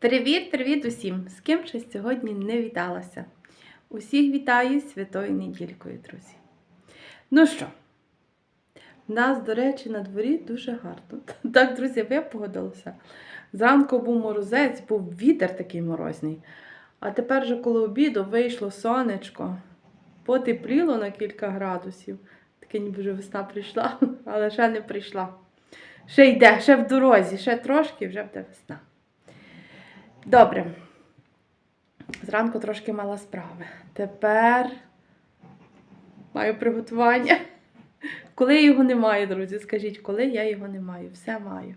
Привіт-привіт усім! З ким ще сьогодні не віталася. Усіх вітаю святою недількою, друзі. Ну що, в нас, до речі, на дворі дуже гарно. Так, друзі, випогодилося. Зранку був морозець, був вітер такий морозний. А тепер же коло обіду вийшло сонечко, потепліло на кілька градусів. Таке ніби вже весна прийшла, але ще не прийшла. Ще йде, ще в дорозі, ще трошки, вже буде весна. Добре. Зранку трошки мала справи. Тепер маю приготування. Коли його немає, друзі, скажіть, коли я його не маю, все маю.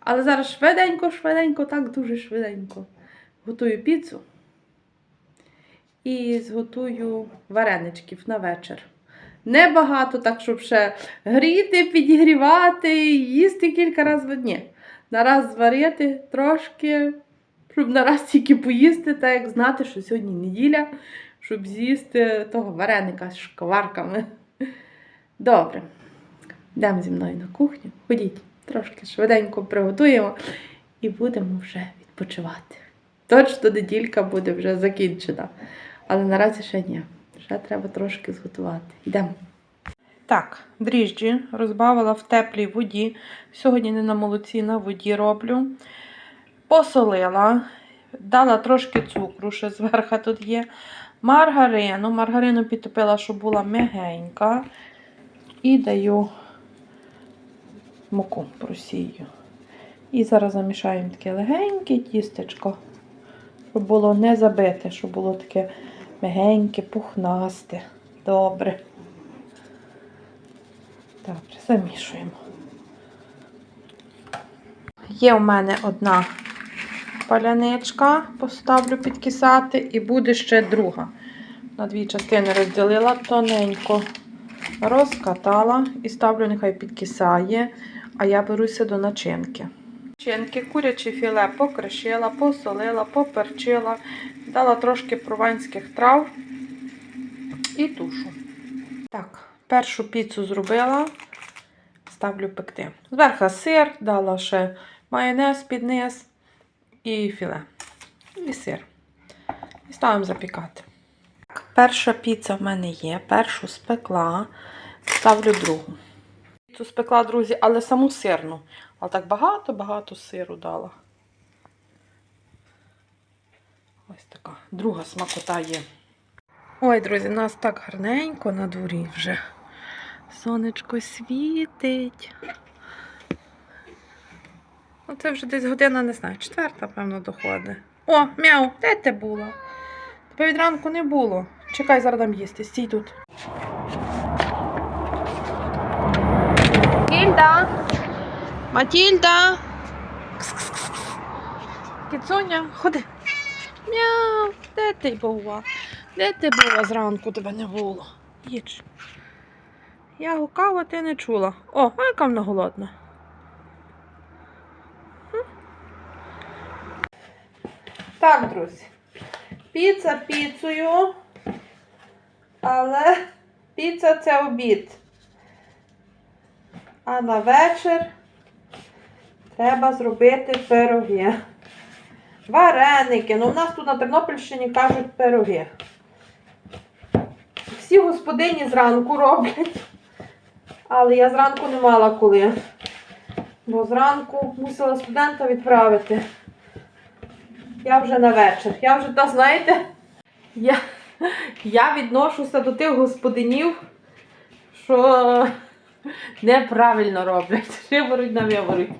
Але зараз швиденько, швиденько, так дуже швиденько. Готую піцу і зготую вареничків на вечір. Небагато, так, щоб ще гріти, підігрівати, їсти кілька разів в дні. Нараз зварити трошки, щоб нараз тільки поїсти, так як знати, що сьогодні неділя, щоб з'їсти того вареника з шкварками. Добре. Йдемо зі мною на кухню. Ходіть, трошки швиденько приготуємо і будемо вже відпочивати. Точно неділька буде вже закінчена. Але наразі ще ні. Ще треба трошки зготувати. Йдемо. Так, дріжджі розбавила в теплій воді. Сьогодні не на молоці, на воді роблю. Посолила, дала трошки цукру, ще зверху тут є. Маргарину. Маргарину підтопила, щоб була м'ягенька. І даю муку просію. І зараз замішаємо таке легеньке тістечко, щоб було не забите, щоб було таке мягеньке, пухнасте. Добре. Добре, замішуємо. Є у мене одна паляничка, поставлю підкисати, і буде ще друга. На дві частини розділила тоненько, розкатала і ставлю, нехай підкисає, а я беруся до начинки. Начинки, куряче філе покришила, посолила, поперчила, дала трошки прованських трав і тушу. Так, першу піцу зробила, ставлю пекти. Зверху сир, дала ще майонез під низ і філе. І сир. І ставимо запікати. Перша піца в мене є, першу спекла, ставлю другу. Піцу спекла, друзі, але саму сирну. Але так багато-багато сиру дала. Ось така. Друга смакота є. Ой, друзі, у нас так гарненько на дворі вже. Сонечко світить. Ну, це вже десь година, не знаю, четверта, певно, доходить. О, мяу, де ти була? Тебе від ранку не було. Чекай, зараз дам їсти. Стій тут. Матільда! Матільда! Кіцуня, ходи. Мяу, де ти була? Де ти була зранку, тебе не було? Їдь. Я гукав, а ти не чула. О, яка вона голодна. Так, друзі. Піца піцею, але піца це обід. А на вечір треба зробити пироги. Вареники. Ну, у нас тут на Тернопільщині кажуть пироги. Всі господині зранку роблять. Але я зранку не мала коли. Бо зранку мусила студента відправити. Я вже на вечір. Я вже, та знаєте, я, я відношуся до тих господинів, що неправильно роблять. Шиворуть на виворуть.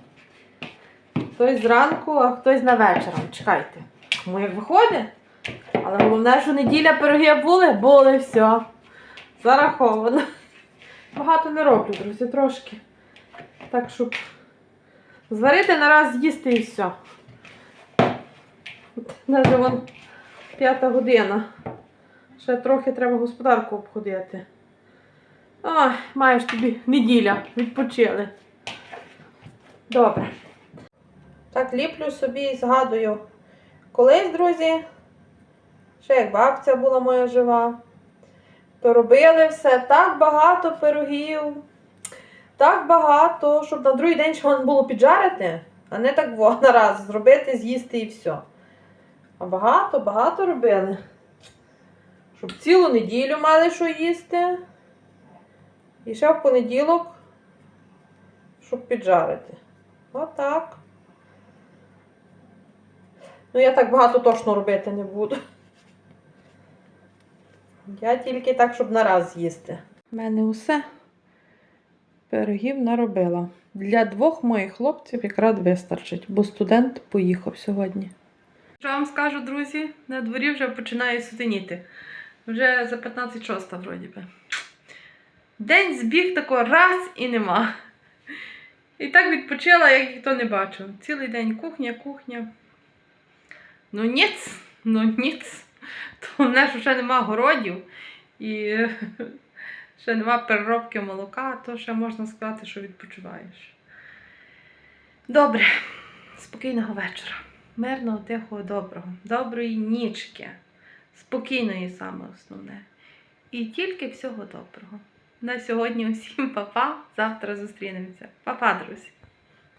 Хтось зранку, а хтось на вечором. Чекайте. Кому як виходить? Але головне, що неділя пироги були, були все. Зараховано. Багато не роблю, друзі, трошки. Так, щоб зварити нараз з'їсти і все. Навіть вон п'ята година. Ще трохи треба господарку обходити. Ой, маєш тобі неділя, відпочили. Добре. Так, ліплю собі і згадую. Колись, друзі, ще як бабця була моя жива, то робили все так багато пирогів, так багато, щоб на другий день ще було піджарити. А не так во на раз зробити, з'їсти і все. А багато, багато робили. Щоб цілу неділю мали що їсти. І ще в понеділок, щоб піджарити. Отак. Ну, я так багато точно робити не буду. Я тільки так, щоб на раз з'їсти. У мене усе. Пирогів наробила. Для двох моїх хлопців якраз вистачить, бо студент поїхав сьогодні. Що вам скажу, друзі, на дворі вже починає сутеніти. Вже за 15 шоста, вроді би. День збіг тако раз і нема. І так відпочила, як ніхто не бачив. Цілий день кухня, кухня. Ну ніц, ну ніц. То в мене ж вже нема городів і ще нема переробки молока, то ще можна сказати, що відпочиваєш. Добре, спокійного вечора. Мирного, тихого, доброго, доброї нічки. Спокійної саме основне. І тільки всього доброго. На сьогодні усім па-па. Завтра зустрінемося. Па-па, друзі!